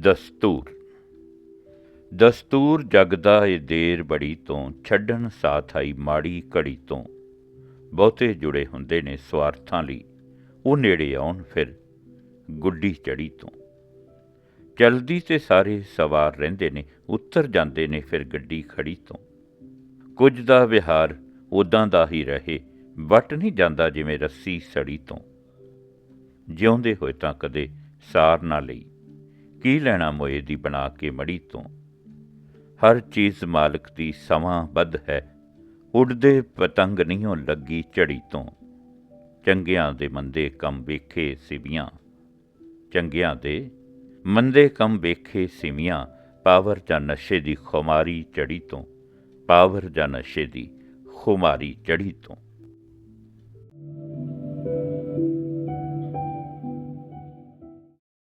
ਦਸਤੂਰ। ਦਸਤੂਰ ਜਗਦਾ ਏ ਦੇਰ ਬੜੀ ਤੋਂ, ਛੱਡਣ ਸਾਥ ਆਈ ਮਾੜੀ ਘੜੀ ਤੋਂ। ਬਹੁਤੇ ਜੁੜੇ ਹੁੰਦੇ ਨੇ ਸਵਾਰਥਾਂ ਲਈ, ਉਹ ਨੇੜੇ ਆਉਣ ਫਿਰ ਗੁੱਡੀ ਚੜੀ ਤੋਂ। ਚਲਦੀ ਤੇ ਸਾਰੇ ਸਵਾਰ ਰਹਿੰਦੇ ਨੇ, ਉੱਤਰ ਜਾਂਦੇ ਨੇ ਫਿਰ ਗੱਡੀ ਖੜੀ ਤੋਂ। ਕੁਝ ਦਾ ਵਿਹਾਰ ਉਦਾਂ ਦਾ ਹੀ ਰਹੇ, ਵਟ ਨਹੀਂ ਜਾਂਦਾ ਜਿਵੇਂ ਰੱਸੀ ਸੜੀ ਤੋਂ। ਜਿਉਂਦੇ ਹੋਏ ਤਾਂ ਕਦੇ ਸਾਰ ਨਾ ਲਈ। ਕੀ ਲੈਣਾ ਮੋਏ ਦੀ ਬਣਾ ਕੇ ਮੜੀ ਤੋਂ? ਹਰ ਚੀਜ਼ ਮਾਲਕ ਦੀ ਸਮਾਂ ਬੱਧ ਹੈ। ਉੱਡਦੇ ਪਤੰਗ ਨਹੀਂਓ ਲੱਗੀ ਝੜੀ ਤੋਂ। ਚੰਗਿਆਂ ਦੇ ਮੰਦੇ ਕੰਮ ਵੇਖੇ ਸਿਵੀਆਂ। ਚੰਗਿਆਂ ਦੇ ਮੰਦੇ ਕੰਮ ਵੇਖੇ ਸਿਵੀਆਂ। ਪਾਵਰ ਜਾਂ ਨਸ਼ੇ ਦੀ ਖੁਮਾਰੀ ਚੜੀ ਤੋਂ। ਪਾਵਰ ਜਾਂ ਨਸ਼ੇ ਦੀ ਖੁਮਾਰੀ ਚੜੀ ਤੋਂ।